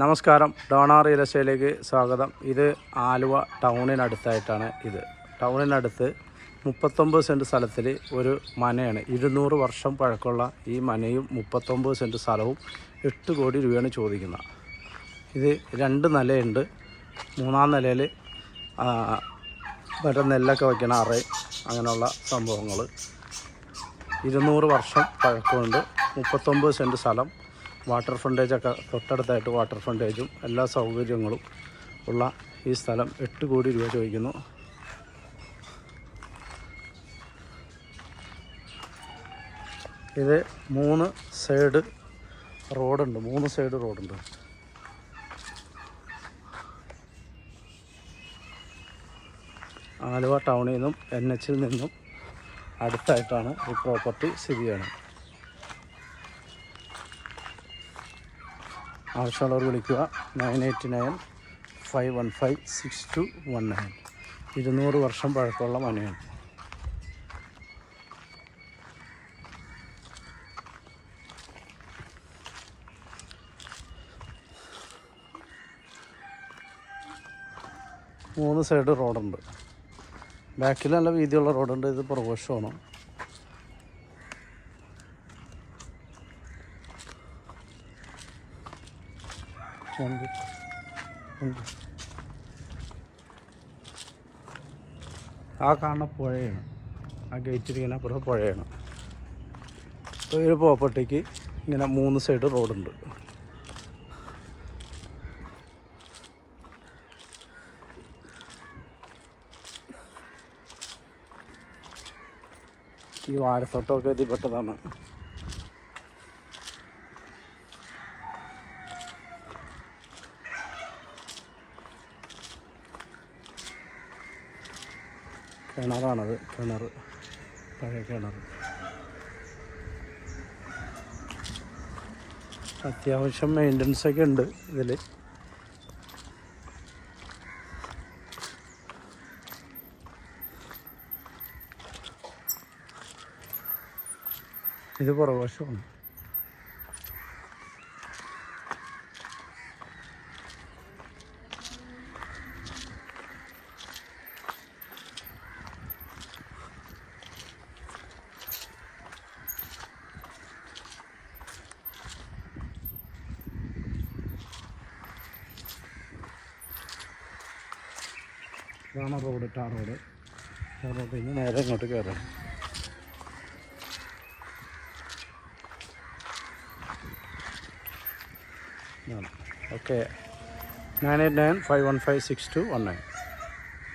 നമസ്കാരം. Donna real എസ്റ്റേറ്റിലേക്ക് സ്വാഗതം. ഇത് ആലുവ ടൗണിനടുത്തായിട്ടാണ് ഇത്. ടൗണിനടുത്ത് മുപ്പത്തൊമ്പത് സെന്റ് സ്ഥലത്തിൽ ഒരു മനയാണ്. ഇരുന്നൂറ് വർഷം പഴക്കമുള്ള ഈ മനയും മുപ്പത്തൊമ്പത് സെന്റ് സ്ഥലവും എട്ട് കോടി രൂപയാണ് ചോദിക്കുന്നത്. ഇത് രണ്ട് നിലയുണ്ട്. മൂന്നാം നിലയിൽ മറ്റേ നെല്ലൊക്കെ വയ്ക്കണ അറ അങ്ങനെയുള്ള സംഭവങ്ങൾ ഇരുന്നൂറ് വർഷം പഴക്കമുണ്ട്. മുപ്പത്തൊമ്പത് സെന്റ് സ്ഥലം വാട്ടർ ഫ്രണ്ടേജൊക്കെ തൊട്ടടുത്തായിട്ട് വാട്ടർ ഫ്രണ്ടേജും എല്ലാ സൗകര്യങ്ങളും ഉള്ള ഈ സ്ഥലം എട്ട് കോടി രൂപ ചോദിക്കുന്നു. ഇത് മൂന്ന് സൈഡ് റോഡുണ്ട് മൂന്ന് സൈഡ് റോഡുണ്ട്. ആലുവ ടൗണിൽ നിന്നും എൻ എച്ചിൽ നിന്നും അടുത്തായിട്ടാണ് ഈ പ്രോപ്പർട്ടി സ്ഥിതി ചെയ്യുന്നത്. ആവശ്യമുള്ളവർ വിളിക്കുക. Nine eight nine five one five six two one nine. ഇരുന്നൂറ് വർഷം പഴക്കമുള്ള മനയാണ് മൂന്ന് സൈഡ് റോഡുണ്ട്. ബാക്കിൽ നല്ല വീതിയുള്ള റോഡുണ്ട്. ഇത് പുറകുവശമാണ് ഉണ്ട്. ആ കാണുന്ന പുഴയാണ്. ആ ഗേറ്റിലിങ്ങനെ അപ്പുറം പുഴയാണ്. ഒരു പ്രോപ്പർട്ടിക്ക് ഇങ്ങനെ മൂന്ന് സൈഡ് റോഡുണ്ട് ഈ വാരത്തോട്ടമൊക്കെ ഇതിൽപ്പെട്ടതാണ്. കിണറാണത് കിണർ പഴയ കിണർ. അത്യാവശ്യം മെയിന്റനൻസ് ഒക്കെ ഉണ്ട് ഇതിൽ ഇത് പുറകുവശമാണ്. ഇതാണ് road tar road. Tar road നിന്ന് നേരെ ഇങ്ങോട്ട് കയറാം okay. Nine eight nine five one five six two one nine.